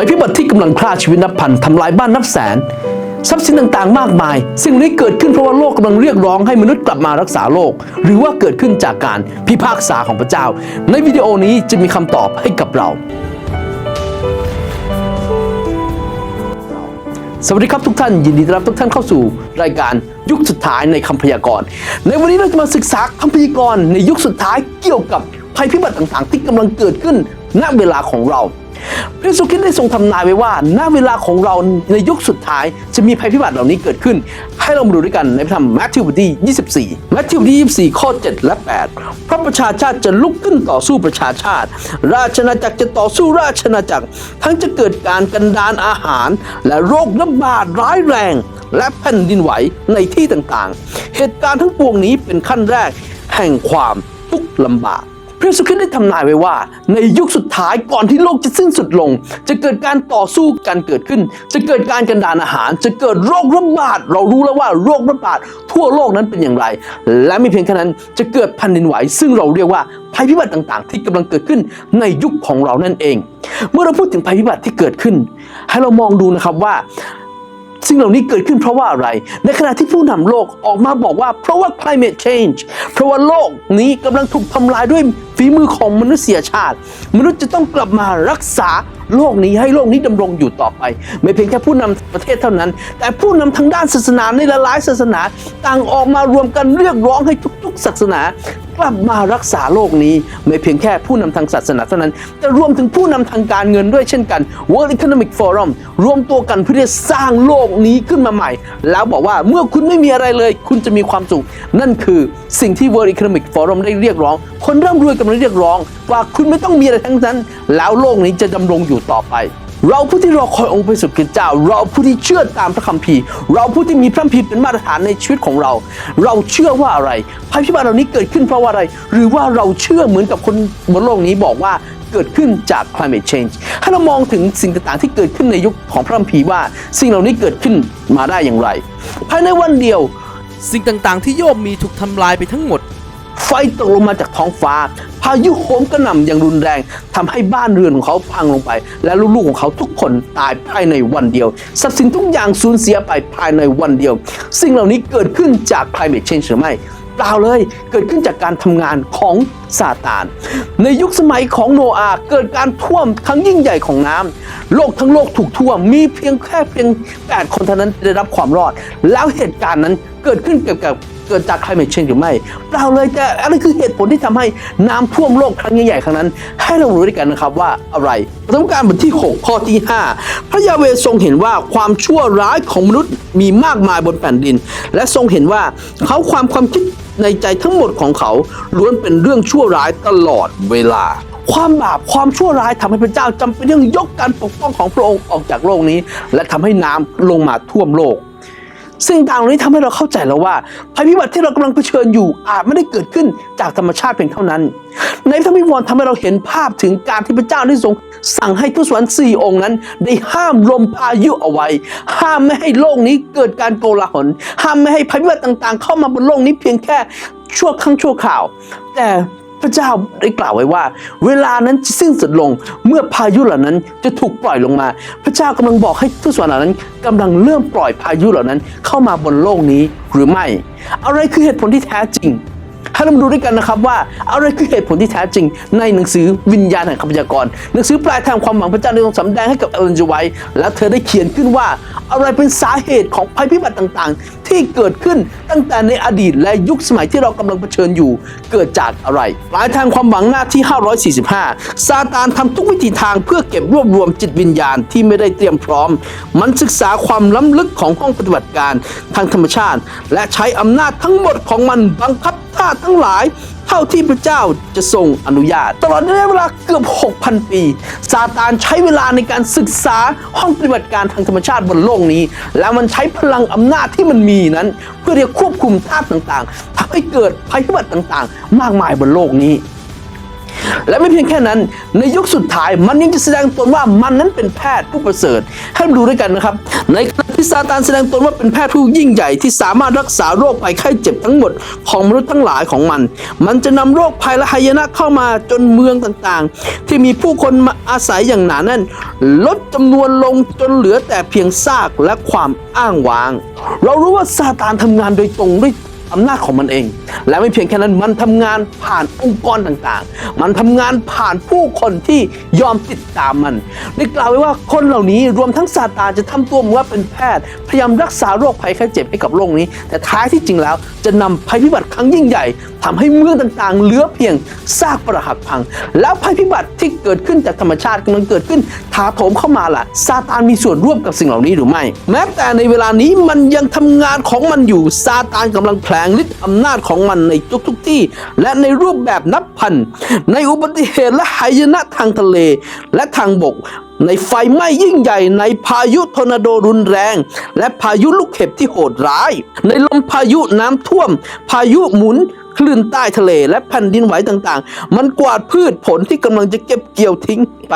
ภัยพิบัติที่กำลังฆ่าชีวิตนับพันทำลายบ้านนับแสน ทรัพย์สินต่างๆ มากมาย สิ่งนี้เกิดขึ้นเพราะว่าโลกกำลังเรียกร้องให้มนุษย์กลับมารักษาโลก หรือว่าเกิดขึ้นจากการพิพากษาของพระเจ้า ในวิดีโอนี้จะมีคำตอบให้กับเรา สวัสดีครับทุกท่านยินดีต้อนรับทุกท่านเข้าสู่รายการยุคสุดท้ายในคำพยากรณ์ในวันนี้เราจะมาศึกษาคำพยากรณ์ในยุคสุดท้ายเกี่ยวกับภัยพิบัติต่างๆ ที่กำลังเกิดขึ้น ณเวลาของเรา พระเยซูคริสต์ได้ทรงทำนายไว้ว่าณเวลาของเราในยุคสุดท้ายจะมีภัยพิบัติเหล่านี้เกิดขึ้น ให้เรามาดูด้วยกันในพระธรรมมัทธิวบทที่24มัทธิวบทที่24 ข้อ 7 และ8เพราะประชาชาติจะลุกขึ้นต่อสู้ประชาชาติ ราชนาจักรจะต่อสู้ราชนาจักร ทั้งจะเกิดการกันดานอาหาร และโรคระบาดร้ายแรง และแผ่นดินไหวในที่ต่างๆ เหตุการณ์ทั้งปวงนี้เป็นขั้นแรกแห่งความทุกข์ลำบาก พระเยซูคริสต์ได้ทำนายไว้ว่า ในยุคสุดท้ายก่อนที่โลกจะสิ้นสุดลง จะเกิดการต่อสู้กันเกิดขึ้น จะเกิดการกันดานอาหาร จะเกิดโรคระบาด เรารู้แล้วว่าโรคระบาดทั่วโลกนั้นเป็นอย่างไร และไม่เพียงแค่นั้นจะเกิดแผ่นดินไหว ซึ่งเราเรียกว่าภัยพิบัติต่างๆ ที่กำลังเกิดขึ้นในยุคของเรานั่นเอง เมื่อเราพูดถึงภัยพิบัติที่เกิดขึ้น ให้เรามองดูนะครับว่า สิ่งเหล่านี้เกิดขึ้นเพราะว่าอะไร ในขณะที่ผู้นำโลกออกมาบอกว่า เพราะว่า climate change เพราะว่าโลกนี้กำลังถูกทำลายด้วยฝีมือของมนุษยชาติ มนุษย์จะต้องกลับมารักษาโลกนี้ให้โลกนี้ดำรงอยู่ต่อไป ไม่เพียงแค่ผู้นำประเทศเท่านั้น แต่ผู้นำทางด้านศาสนาในหลายศาสนา ต่างออกมารวมกันเรียกร้องให้ทุก ๆศาสนากลับมารักษาโลกนี้ ไม่เพียงแค่ผู้นำทางศาสนาเท่านั้น แต่รวมถึงผู้นำทางการเงินด้วยเช่นกัน World Economic Forum รวมตัวกันเพื่อที่สร้างโลกนี้ขึ้นมาใหม่ แล้วบอกว่าเมื่อคุณไม่มีอะไรเลย คุณจะมีความสุข นั่นคือสิ่งที่ World Economic Forum ได้เรียกร้อง คนร่ำรวยกำลังเรียกร้อง ว่าคุณไม่ต้องมีอะไรทั้งนั้น แล้วโลกนี้จะดำรงอยู่ต่อไป เราผู้ที่รอคอยองค์พระสุคริสต์เจ้า เราผู้ที่เชื่อตามพระคัมภีร์ เราผู้ที่มีพระคัมภีร์เป็นมาตรฐานในชีวิตของเรา เราเชื่อว่าอะไรภัยพิบัติเหล่านี้เกิดขึ้นเพราะว่าอะไร หรือว่าเราเชื่อเหมือนกับคนบนโลกนี้บอกว่าเกิดขึ้นจาก climate change ให้เรามองถึงสิ่งต่างๆที่เกิดขึ้นในยุคของพระคัมภีร์ว่า สิ่งเหล่านี้เกิดขึ้นมาได้อย่างไร ภายในวันเดียว สิ่งต่างๆ ที่โยมมีถูกทำลายไปทั้งหมด ฟตกลงมาจากท้องฟ้า พายุโหมกระหน่ำอย่างรุนแรงทำให้บ้านเรือนของเขาพังลงไป และลูกๆของเขาทุกคนตายภายในวันเดียวทรัพย์สินทุกอย่างสูญเสียไปภายในวันเดียว สิ่งเหล่านี้เกิดขึ้นจาก climate change หรือไม่เปล่าเลยเกิดขึ้นจากการทำงานของซาตาน ในยุคสมัยของโนอาเกิดการท่วมครั้งยิ่งใหญ่ของน้ำโลกทั้งโลกถูกท่วมมีเพียงแค่เพียง 8 คนเท่านั้นได้รับความรอด แล้วเหตุการณ์นั้นเกิดขึ้นเกี่ยวกับ เกิดจาก climate change หรือไม่เปล่าเลยแต่อะไรคือเหตุผลที่ทำให้น้ำท่วมโลกครั้งใหญ่ๆครั้งนั้น ให้เรารู้ด้วยกันนะครับว่าอะไรประสบการณ์บทที่ 6 ข้อที่ 5 พระยาเวทรงเห็นว่าความชั่วร้ายของมนุษย์มีมากมายบนแผ่นดิน และทรงเห็นว่าเขาความความคิดในใจทั้งหมดของเขาล้วนเป็นเรื่องชั่วร้ายตลอดเวลาความบาปความชั่วร้ายทำให้พระเจ้าจำเป็นต้องยกการปกป้องของพระองค์ออกจากโลกนี้ และทำให้น้ำลงมาท่วมโลก สิ่งต่างนี้ทำให้เราเข้าใจแล้วว่าภัยพิบัติที่เรากำลังเผชิญอยู่อาจไม่ได้เกิดขึ้นจากธรรมชาติเพียงเท่านั้น ในพระวิวรณ์ทำให้เราเห็นภาพถึงการที่พระเจ้าได้ทรงสั่งให้ทูตสวรรค์สี่องค์นั้น ได้ห้ามลมพายุเอาไว้ ห้ามไม่ให้โลกนี้เกิดการโกลาหลห้ามไม่ให้ภัยพิบัติต่างๆ เข้ามาบนโลกนี้เพียงแค่ชั่วครั้งชั่วคราว แต่ พระเจ้าได้กล่าวไว้ว่า เวลานั้นจะสิ้นสุดลงเมื่อพายุเหล่านั้นจะถูกปล่อยลงมา พระเจ้ากำลังบอกให้ทุกส่วนเหล่านั้นกำลังเริ่มปล่อยพายุเหล่านั้นเข้ามาบนโลกนี้หรือไม่ อะไรคือเหตุผลที่แท้จริงให้เรามาดูด้วยกันนะครับว่าอะไรคือเหตุผลที่แท้จริง ในหนังสือวิญญาณแห่งคำพยากรณ์หนังสือปลายทางความหวังพระเจ้าได้ทรงสำแดงให้กับเอลนจไว้และเธอได้เขียนขึ้นว่า อะไรเป็นสาเหตุของภัยพิบัติต่างๆ ที่เกิดขึ้นตั้งแต่ในอดีตและยุคสมัยที่เรากำลังเผชิญอยู่ เกิดจากอะไรปลายทางความหวังหน้าที่ 545 ซาตานทำทุกวิธีทางเพื่อเก็บรวบรวมจิตวิญญาณที่ไม่ได้เตรียมพร้อม มันศึกษาความล้ำลึกของห้องปฏิบัติการทางธรรมชาติ และใช้อำนาจทั้งหมดของมันบังคับท่าทั้งหลาย เท่าที่พระเจ้าจะทรงอนุญาต ตลอดระยะเวลาเกือบ 6,000 ปี ซาตานใช้เวลาในการศึกษาห้องปฏิบัติการทางธรรมชาติบนโลกนี้ แล้วมันใช้พลังอำนาจที่มันมีนั้น เพื่อที่จะควบคุมธาตุต่างๆทำให้เกิดภัยพิบัติต่างๆ มากมายบนโลกนี้ และไม่เพียงแค่นั้น ในยุคสุดท้ายมันยังจะแสดงตนว่ามันนั้นเป็นแพทย์ผู้ประเสริฐ ให้เราดูด้วยกันนะครับ ในขณะที่ซาตานแสดงตนว่าเป็นแพทย์ผู้ยิ่งใหญ่ที่สามารถรักษาโรคภัยไข้เจ็บทั้งหมดของมนุษย์ทั้งหลายของมัน มันจะนำโรคภัยและหายนะเข้ามาจนเมืองต่างๆ ที่มีผู้คนมาอาศัยอย่างหนาแน่น ลดจำนวนลงจนเหลือแต่เพียงซากและความอ้างว้าง เรารู้ว่าซาตานทำงานโดยตรงด้วย อำนาจของมันเอง และไม่เพียงแค่นั้นมันทำงานผ่านองค์กรต่างๆ มันทำงานผ่านผู้คนที่ยอมติดตามมัน ได้กล่าวไว้ว่าคนเหล่านี้รวมทั้งซาตานจะทำตัวเหมือนว่าเป็นแพทย์ พยายามรักษาโรคภัยไข้เจ็บให้กับโลกนี้ แต่ท้ายที่จริงแล้วจะนำภัยพิบัติครั้งยิ่งใหญ่ทำให้เมืองต่างๆ เหลือเพียงซากปรักหักพัง แล้วภัยพิบัติที่เกิดขึ้นจากธรรมชาติกำลังเกิดขึ้นถาโถมเข้ามาล่ะซาตานมีส่วนร่วมกับสิ่งเหล่านี้หรือไม่ แม้แต่ในเวลานี้มันยังทำงานของมันอยู่ซาตานกำลังแผลงฤทธิ์อำนาจของมันในทุกๆที่ และในรูปแบบนับพัน ในอุบัติเหตุและหายนะทางทะเลและทางบก ในไฟไหม้ยิ่งใหญ่ในพายุทอร์นาโดรุนแรง และพายุลูกเห็บที่โหดร้าย ในลมพายุน้ำท่วม พายุหมุน คลื่นใต้ทะเลและแผ่นดินไหวต่างๆ มันกวาดพืชผลที่กำลังจะเก็บเกี่ยวทิ้งไป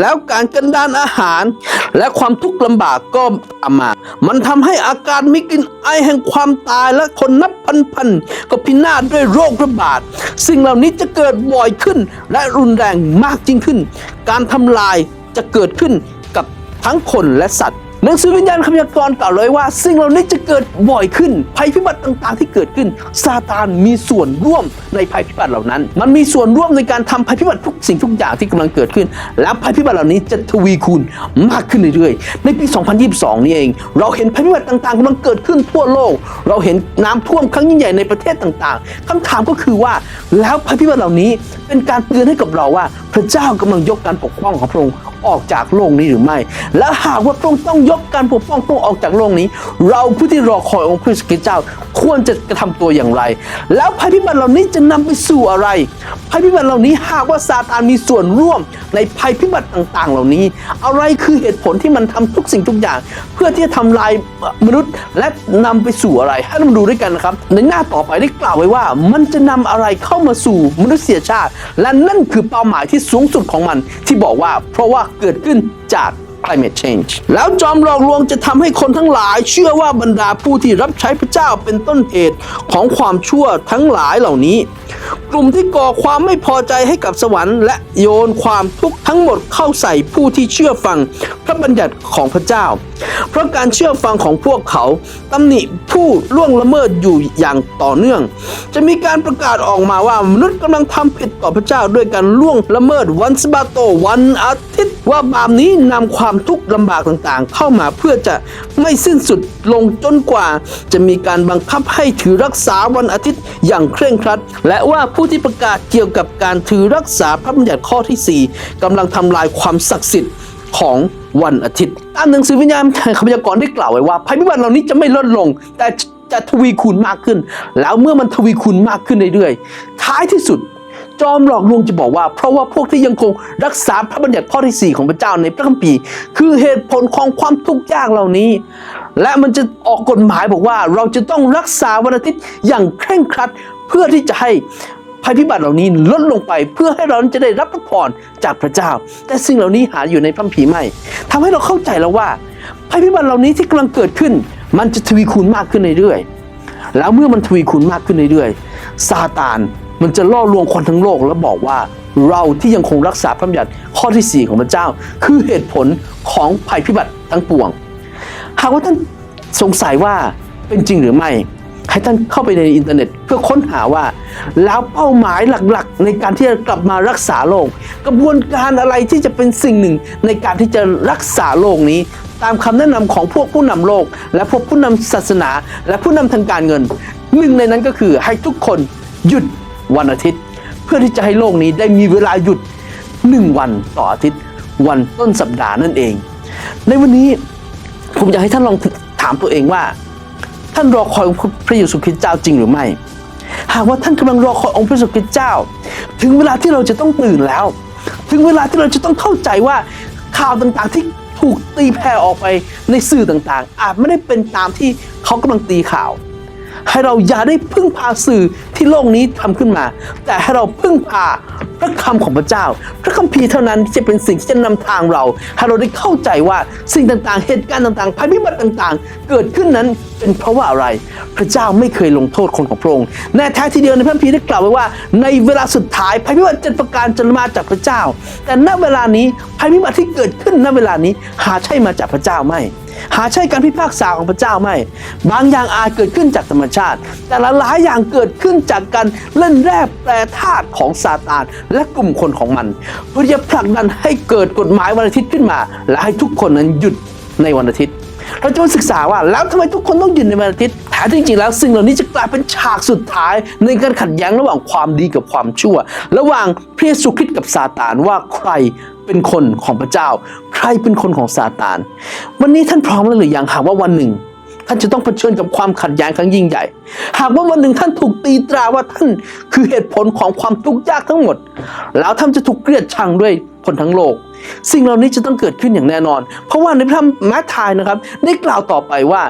แล้วการกันดานอาหาร และความทุกข์ลำบากก็ตามมา มันทำให้อาการมีกลิ่นไอแห่งความตายและคนนับพันๆก็พินาศด้วยโรคระบาด สิ่งเหล่านี้จะเกิดบ่อยขึ้น และรุนแรงมากยิ่งขึ้น การทำลายจะเกิดขึ้นกับทั้งคนและสัตว์ หนังสือวิญญาณคำพยากรณ์กล่าวเลยว่า สิ่งเหล่านี้จะเกิดบ่อยขึ้น ภัยพิบัติต่างๆ ที่เกิดขึ้นซาตานมีส่วนร่วมในภัยพิบัติเหล่านั้น มันมีส่วนร่วมในการทำภัยพิบัติทุกสิ่งทุกอย่างที่กำลังเกิดขึ้น และภัยพิบัติเหล่านี้จะทวีคูณมากขึ้นเรื่อยๆในปี 2022 นี้เอง เราเห็นภัยพิบัติต่างๆกำลังเกิดขึ้นทั่วโลก เราเห็นน้ำท่วมครั้งยิ่งใหญ่ในประเทศต่างๆคำถามก็คือว่าแล้วภัยพิบัติเหล่านี้เป็นการเตือนให้กับเราว่า พระเจ้ากำลังยกการปกป้องของพระองค์ ออกจากโลกนี้หรือไม่ และหากว่าพระองค์ต้องยกการปกป้องพระองค์ออกจากโลกนี้ เราผู้ที่รอคอยองค์พระคริสต์เจ้า ควรจะกระทำตัวอย่างไร แล้วภัยพิบัติเหล่านี้จะนำไปสู่อะไร ภัยพิบัติเหล่านี้หากว่าซาตานมีส่วนร่วมในภัยพิบัติต่าง ๆ เหล่านี้ อะไรคือเหตุผลที่มันทำทุกสิ่งทุกอย่าง เพื่อที่จะทำลายมนุษย์และนำไปสู่อะไร ให้เรามาดูด้วยกันนะครับ ในหน้าต่อไปได้กล่าวไว้ว่า มันจะนำอะไรเข้ามาสู่มนุษยชาติ และนั่นคือเป้าหมายที่สูงสุดของมันที่บอกว่า เพราะว่าเกิดขึ้นจาก climate change แล้วจอมหลอกลวงจะทำให้คนทั้งหลาย เชื่อว่าบรรดาผู้ที่รับใช้พระเจ้าเป็นต้นเหตุของความชั่วทั้งหลายเหล่านี้ กลุ่มที่ก่อความไม่พอใจให้กับสวรรค์ และโยนความทุกข์ทั้งหมดเข้าใส่ผู้ที่เชื่อฟังพระบัญญัติของพระเจ้า เพราะการเชื่อฟังของพวกเขาตำหนิผู้ล่วงละเมิดอยู่อย่างต่อเนื่อง จะมีการประกาศออกมาว่ามนุษย์กำลังทำผิดต่อพระเจ้าด้วยการล่วงละเมิดวันสบาโตวันอาทิตย์ ว่าบาปนี้นำความทุกข์ลำบากต่างๆ เข้ามาเพื่อจะไม่สิ้นสุดลงจนกว่า จะมีการบังคับให้ถือรักษาวันอาทิตย์อย่างเคร่งครัด และว่าผู้ที่ประกาศเกี่ยวกับการถือรักษาพระบัญญัติข้อที่ 4กำลังทำลายความศักดิ์สิทธิ์ ของวันอาทิตย์ตามหนังสือวิญญาณคำพยากรณ์ได้กล่าวไว้ว่าภัยพิบัติเหล่านี้จะไม่ลดลง แต่จะทวีคูณมากขึ้น แล้วเมื่อมันทวีคูณมากขึ้นเรื่อยๆท้ายที่สุด จอมหลอกลวงจะบอกว่า เพราะว่าพวกที่ยังคงรักษาพระบัญญัติข้อที่ 4 ของพระเจ้าในพระคัมภีร์ คือเหตุผลของความทุกข์ยากเหล่านี้ และมันจะออกกฎหมายบอกว่าเราจะต้องรักษาวันอาทิตย์อย่างเคร่งครัดเพื่อที่จะให้ ภัยพิบัติเหล่านี้ลดลงไปเพื่อให้เราจะได้รับพระพรจากพระเจ้า แต่สิ่งเหล่านี้หาอยู่ในพระคัมภีไม่ทำให้เราเข้าใจแล้วว่า ภัยพิบัติเหล่านี้ที่กำลังเกิดขึ้น มันจะทวีคูณมากขึ้นเรื่อยๆแล้วเมื่อมันทวีคูณมากขึ้นเรื่อยๆซาตานมันจะล่อลวงคนทั้งโลกแล้วบอกว่าเราที่ยังคงรักษาพระบัญญัติข้อที่ 4 ของพระเจ้า คือเหตุผลของภัยพิบัติทั้งปวง หากว่าท่านสงสัยว่าเป็นจริงหรือไม่ ให้ท่านเข้าไปในอินเทอร์เน็ต เพื่อค้นหาว่า แล้วเป้าหมายหลักๆ ในการที่จะกลับมารักษาโลกกระบวนการอะไรที่จะเป็นสิ่งหนึ่ง ในการที่จะรักษาโลกนี้ ตามคำแนะนำของพวกผู้นำโลก และพวกผู้นำศาสนา และผู้นำทางการเงินหนึ่งในนั้นก็คือให้ทุกคนหยุดวันอาทิตย์ เพื่อที่จะให้โลกนี้ได้มีเวลาหยุดหนึ่งวันต่ออาทิตย์ วันต้นสัปดาห์นั่นเอง ในวันนี้ผมอยากให้ท่านลองถามตัวเองว่า ท่านรอคอยองค์พระเยซูคริสต์เจ้าจริงหรือไม่ หากว่าท่านกำลังรอคอยองค์พระเยซูคริสต์เจ้า ถึงเวลาที่เราจะต้องตื่นแล้ว ถึงเวลาที่เราจะต้องเข้าใจว่าข่าวต่างๆที่ถูกตีแผ่ออกไปในสื่อต่างๆ อาจไม่ได้เป็นตามที่เขากำลังตีข่าว ให้เราอย่าได้พึ่งพาสื่อที่โลกนี้ทำขึ้นมา แต่ให้เราพึ่งพาพระคำของพระเจ้า พระคัมภีร์เท่านั้นที่จะเป็นสิ่งที่จะนำทางเรา ให้เราได้เข้าใจว่าสิ่งต่างๆ เหตุการณ์ต่างๆภัยพิบัติต่างๆ เกิดขึ้นนั้นเป็นเพราะว่าอะไร พระเจ้าไม่เคยลงโทษคนของพระองค์แน่แท้ทีเดียวในพระคัมภีร์ได้กล่าวไว้ว่า ในเวลาสุดท้ายภัยพิบัติเจ็ดประการจะมาจากพระเจ้า แต่ณเวลานี้ภัยพิบัติที่เกิดขึ้นณเวลานี้หาใช่มาจากพระเจ้าไม่ หาใช่การพิพากษาของพระเจ้าไม่ บางอย่างอาจเกิดขึ้นจากธรรมชาติ แต่ละหลายอย่างเกิดขึ้นจากการเล่นแร่แปรธาตุของซาตานและกลุ่มคนของมัน เพื่อจะผลักดันให้เกิดกฎหมายวันอาทิตย์ขึ้นมา และให้ทุกคนนั้นหยุดในวันอาทิตย์ เราจะมาศึกษาว่าแล้วทำไมทุกคนต้องหยุดในวันอาทิตย์แท้จริงๆแล้วสิ่งเหล่านี้จะกลายเป็นฉากสุดท้าย ในการขัดแย้งระหว่างความดีกับความชั่ว ระหว่างพระเยซูคริสต์กับซาตานว่าใคร เป็นคนของพระเจ้า ใครเป็นคนของซาตาน วันนี้ท่านพร้อมแล้วหรือยังหากว่าวันหนึ่ง ท่านจะต้องเผชิญกับความขัดแย้งครั้งยิ่งใหญ่ หากว่าวันหนึ่งท่านถูกตีตราว่าท่านคือเหตุผลของความทุกข์ยากทั้งหมด แล้วท่านจะถูกเกลียดชังด้วยคนทั้งโลก สิ่งเหล่านี้จะต้องเกิดขึ้นอย่างแน่นอน เพราะว่าในพระธมแมทธิวนะครับ ได้กล่าวต่อไปว่า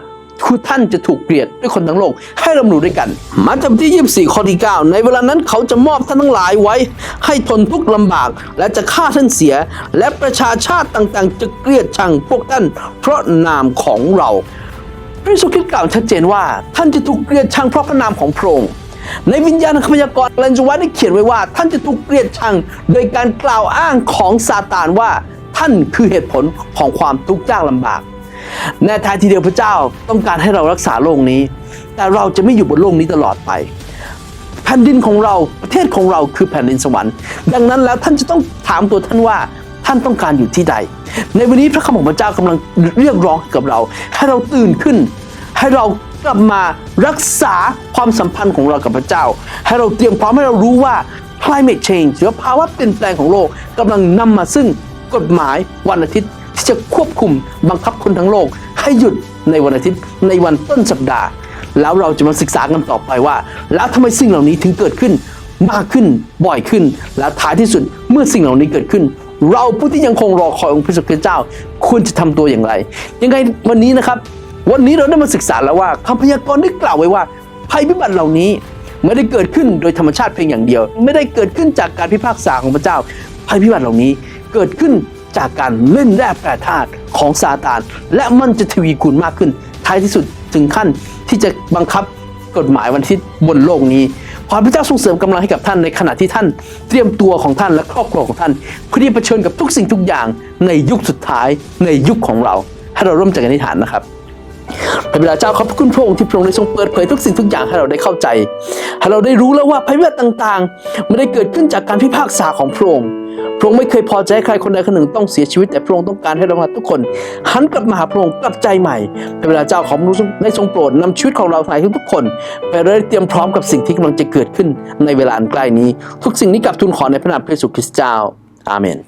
คือท่านจะถูกเกลียดด้วยคนทั้งโลก ให้เรารู้ด้วยกัน มัทธิวที่ 24 ข้อที่ 9 ในเวลานั้นเขาจะมอบท่านทั้งหลายไว้ ให้ทนทุกข์ลำบาก และจะฆ่าท่านเสีย และประชาชาติต่างๆ จะเกลียดชังพวกท่าน เพราะนามของเราพระเยซูคริสต์กล่าวชัดเจนว่า ท่านจะถูกเกลียดชังเพราะพระนามของพระองค์ในวิญญาณคำพยากรณ์เลนจวัตได้เขียนไว้ว่า ท่านจะถูกเกลียดชัง โดยการกล่าวอ้างของซาตานว่า ท่านคือเหตุผลของความทุกข์ยากลำบาก แน่แท้ทีเดียวพระเจ้าต้องการให้เรารักษาโลกนี้ แต่เราจะไม่อยู่บนโลกนี้ตลอดไปแผ่นดินของเราประเทศของเราคือแผ่นดินสวรรค์ ดังนั้นแล้วท่านจะต้องถามตัวท่านว่าท่านต้องการอยู่ที่ใด ในวันนี้พระคำของพระเจ้ากำลังเรียกร้องกับเรา ให้เราตื่นขึ้น ให้เรากลับมารักษาความสัมพันธ์ของเรากับพระเจ้า ให้เราเตรียมพร้อมให้เรารู้ว่า climate change หรือภาวะเปลี่ยนแปลงของโลกกำลังนำมาซึ่งกฎหมายวันอาทิตย์ ที่จะควบคุมบังคับคนทั้งโลก ให้หยุดในวันอาทิตย์ในวันต้นสัปดาห์ แล้วเราจะมาศึกษากันต่อไปว่า แล้วทำไมสิ่งเหล่านี้ถึงเกิดขึ้นมากขึ้นบ่อยขึ้น และท้ายที่สุดเมื่อสิ่งเหล่านี้เกิดขึ้น เราผู้ที่ยังคงรอคอยองค์พระสุคริสต์เจ้า ควรจะทำตัวอย่างไร ยังไงวันนี้นะครับ วันนี้เราได้มาศึกษาแล้วว่าคำพยากรณ์ได้กล่าวไว้ว่า ภัยพิบัติเหล่านี้ไม่ได้เกิดขึ้นโดยธรรมชาติเพียงอย่างเดียว ไม่ได้เกิดขึ้นจากการพิพากษาของพระเจ้า ภัยพิบัติเหล่านี้เกิดขึ้น จากการเล่นแร่แปรธาตุของซาตาน และมันจะทวีคูณมากขึ้น ท้ายที่สุดถึงขั้นที่จะบังคับกฎหมายวันอาทิตย์บนโลกนี้ขอพระเจ้าทรงเสริมกำลังให้กับท่านในขณะที่ท่าน เตรียมตัวของท่านและครอบครัวของท่านเพื่อที่เผชิญกับทุกสิ่งทุกอย่างในยุคสุดท้ายในยุคของเรา ให้เราร่วมใจกันอธิษฐานนะครับพระบิดาเจ้าขอบพระคุณพระองค์ที่พระองค์ได้ทรงเปิดเผยทุกสิ่งทุกอย่างให้เราได้เข้าใจ ให้เราได้รู้แล้วว่าภัยพิบัติต่างๆไม่ได้เกิดขึ้นจากการพิพากษาของพระองค์ พระองค์ไม่เคยพอใจให้ใครคนใดคนหนึ่งต้องเสียชีวิต แต่พระองค์ต้องการให้เราทุกคน หันกลับมาหาพระองค์กลับใจใหม่พระบิดาเจ้าขอพระองค์ได้ทรงโปรดนำชีวิตของเราทั้งหลายทุกคน ไปเตรียมพร้อมกับสิ่งที่กำลังจะเกิดขึ้นในเวลาอันใกล้นี้ ทุกสิ่งนี้กลับทูลขอในพระนามพระเยซูคริสต์เจ้าอาเมน